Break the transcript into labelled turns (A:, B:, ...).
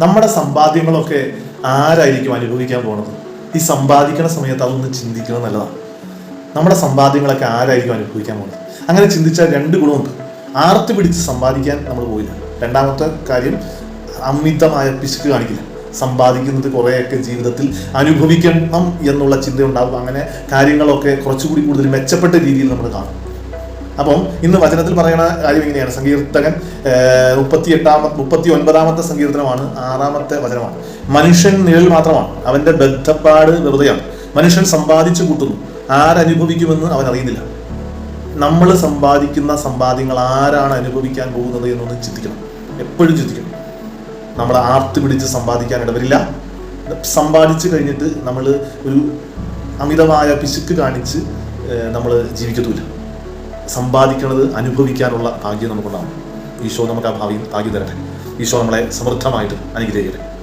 A: നമ്മുടെ സമ്പാദ്യങ്ങളൊക്കെ ആരായിരിക്കും അനുഭവിക്കാൻ പോണത്? ഈ സമ്പാദിക്കുന്ന സമയത്ത് അതൊന്ന് ചിന്തിക്കുന്നത് നല്ലതാണ് നമ്മുടെ സമ്പാദ്യങ്ങളൊക്കെ ആരായിരിക്കും അനുഭവിക്കാൻ പോകുന്നത് അങ്ങനെ ചിന്തിച്ചാൽ രണ്ട് ഗുണമുണ്ട്. ആർത്തി പിടിച്ച് സമ്പാദിക്കാൻ നമ്മൾ പോയില്ല. രണ്ടാമത്തെ കാര്യം അമിതമായ പിശുക്ക് കാണിക്കില്ല. സമ്പാദിക്കുന്നത് കുറേയൊക്കെ ജീവിതത്തിൽ അനുഭവിക്കണം എന്നുള്ള ചിന്തയുണ്ടാവും. അങ്ങനെ കാര്യങ്ങളൊക്കെ കുറച്ചുകൂടി കൂടുതൽ മെച്ചപ്പെട്ട രീതിയിൽ നമ്മൾ കാണും. അപ്പം ഇന്ന് വചനത്തിൽ പറയുന്ന കാര്യം ഇങ്ങനെയാണ്. സങ്കീർത്തകൻ മുപ്പത്തി എട്ടാമത്തെ മുപ്പത്തി ഒൻപതാമത്തെ സങ്കീർത്തനമാണ് ആറാമത്തെ വചനമാണ്. മനുഷ്യൻ നിഴൽ മാത്രമാണ് അവന്റെ ബദ്ധപ്പാട് വെറുതെയാണ്. മനുഷ്യൻ സമ്പാദിച്ചു കൂട്ടുന്നു ആരനുഭവിക്കുമെന്ന് അവൻ അറിയുന്നില്ല. നമ്മൾ സമ്പാദിക്കുന്ന സമ്പാദ്യങ്ങൾ ആരാണ് അനുഭവിക്കാൻ പോകുന്നത് എന്നൊന്ന് ചിന്തിക്കണം. എപ്പോഴും ചിന്തിക്കണം. നമ്മൾ ആർത്തി പിടിച്ച് സമ്പാദിക്കാൻ ഇടവരില്ല സമ്പാദിച്ചു കഴിഞ്ഞിട്ട് നമ്മൾ ഒരു അമിതമായ പിശുക്ക് കാണിച്ച് നമ്മൾ ജീവിക്കത്തുമില്ല. സമ്പാദിക്കുന്നത് അനുഭവിക്കാനുള്ള ഭാഗ്യം നമുക്കുണ്ടാകും ഈശോ നമുക്ക് ആ ഭാവിയിൽ ഭാഗ്യം തരട്ടെ. ഈശോ നമ്മളെ സമൃദ്ധമായിട്ട് അനുഗ്രഹിക്കട്ടെ.